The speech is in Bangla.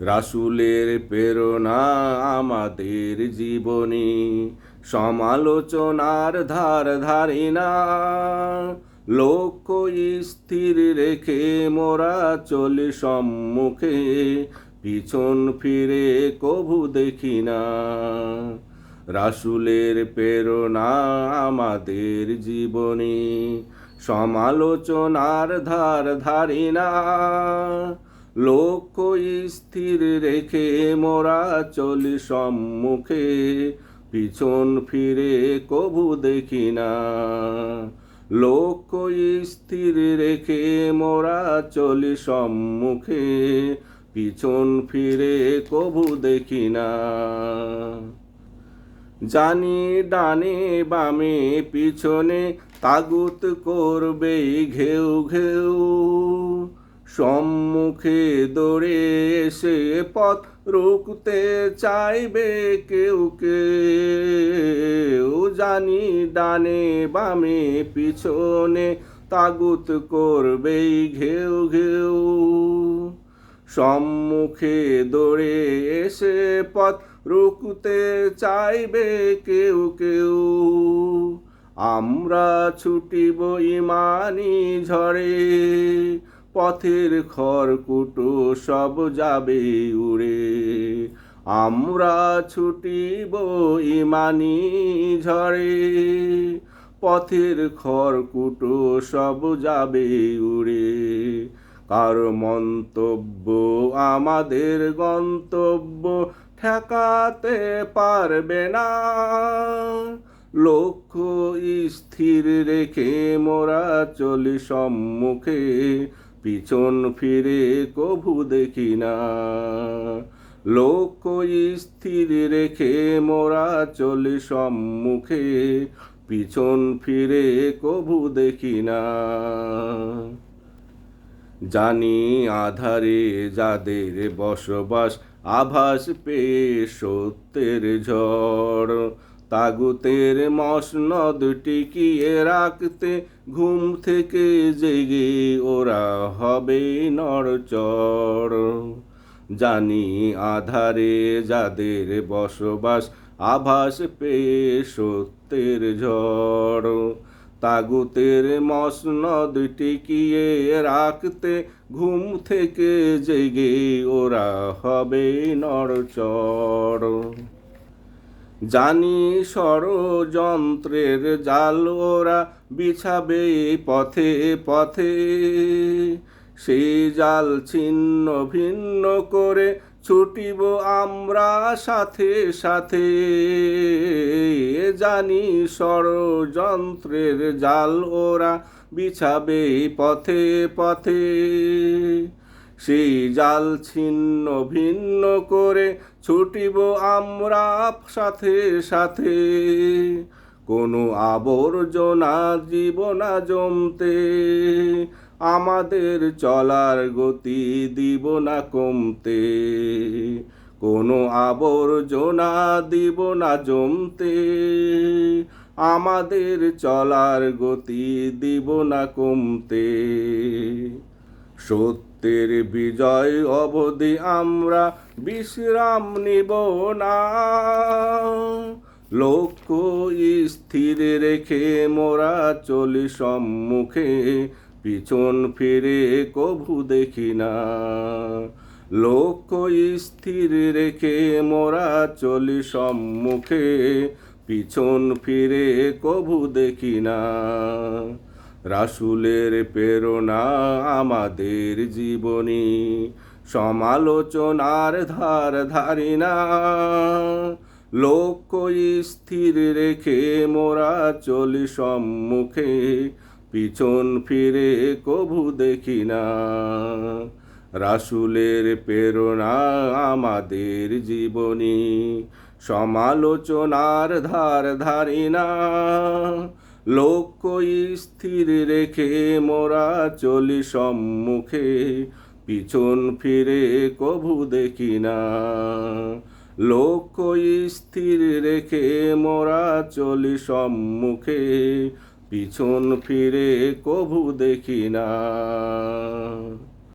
রাসুলের প্রেরণা আমাদের জীবনী, সমালোচনার ধার ধারি না লক্ষ্য স্থির রেখে মোরা চলি সম্মুখে, পিছন ফিরে কভু দেখি না রাসুলের প্রেরণা আমাদের জীবনী, সমালোচনার ধার ধারি না লক্ষ্য স্থির রেখে মোরা চলি সম্মুখে, পিছন ফিরে কভু দেখি না। লক্ষ্য স্থির রেখে মোরা চলি সম্মুখে, পিছন ফিরে কভু দেখি না। জানি ডানে বামে পিছনে তাগুত করবে ঘেউ ঘেউ সম্মুখে দৌড়ে এসে পথ রুখতে চাইবে কেউ কেউ। জানি ডানে বামে পিছনে তাগুত করবে ঘেউ ঘেউ। সম্মুখে দৌড়ে এসে পথ রুকুতে চাইবে কেউ কেউ। আমরা ছুটিব ইমানি ঝড়ে পথের খড়কুটো সব যাবে উড়ে। আমরা ছুটিব ইমানি ঝড়ে। পথের খড়কুটো সব যাবে উড়ে। কার মন্তব্য, আমাদের গন্তব্য ঠেকাতে পারবে না। লক্ষ্য স্থির রেখে মোরা চলি সম্মুখে। পিছন ফিরে কভু দেখি না। লক্ষ্য স্থির রেখে মোরা চলি সম্মুখে, পিছন ফিরে কভু দেখি না। জানি আধারে যাদের বসবাস, আভাস পেয়ে সত্যের ঝড়। তাগুতের মসনদ টিকিয়ে রাখতে ঘুম থেকে জেগে ওরা হবে নড়চড়। জানি আধারে যাদের বসবাস আভাস পেয়ে সত্যের ঝড়। তাগুতের মসনদ টিকিয়ে রাখতে ঘুম থেকে জেগে ওরা হবে নড়চড়। জানি ষড়যন্ত্রের জাল ওরা বিছাবে পথে পথে। সেই জাল ছিন্ন ভিন্ন করে ছুটিব আমরা সাথে সাথে। জানি ষড়যন্ত্রের জাল ওরা বিছাবে পথে পথে। সেই জাল ছিন্ন ভিন্ন করে ছুটিব আমরা সাথে সাথে। কোনো আবর্জনা জীবনা জমতে আমাদের চলার গতি দিব না কমতে। কোনো আবর্জনা দিব না জমতে আমাদের চলার গতি দিব না কমতে। সত্যের বিজয় অবধি আমরা বিশ্রাম নিব না। লক্ষ্য স্থির রেখে মোরা চলি সম্মুখে, পিছন ফিরে কভু দেখি না। লক্ষ্য স্থির রেখে মোরা চলি সম্মুখে, পিছন ফিরে কভু দেখি না। রাসুলের প্রেরণা আমাদের জীবনী, সমালোচনার ধার ধারি না লক্ষ্য স্থির রেখে মোরা চলি সম্মুখে, পিছন ফিরে কভু দেখি না। রাসুলের প্রেরণা আমাদের জীবনী, সমালোচনার ধার ধারি না লক্ষ্য স্থির রেখে মোরা চলি সম্মুখে, পিছন ফিরে কভু দেখি না। লোক স্থির রেখে মোরা চলি সম্মুখে, পিছন ফিরে কভু দেখি না।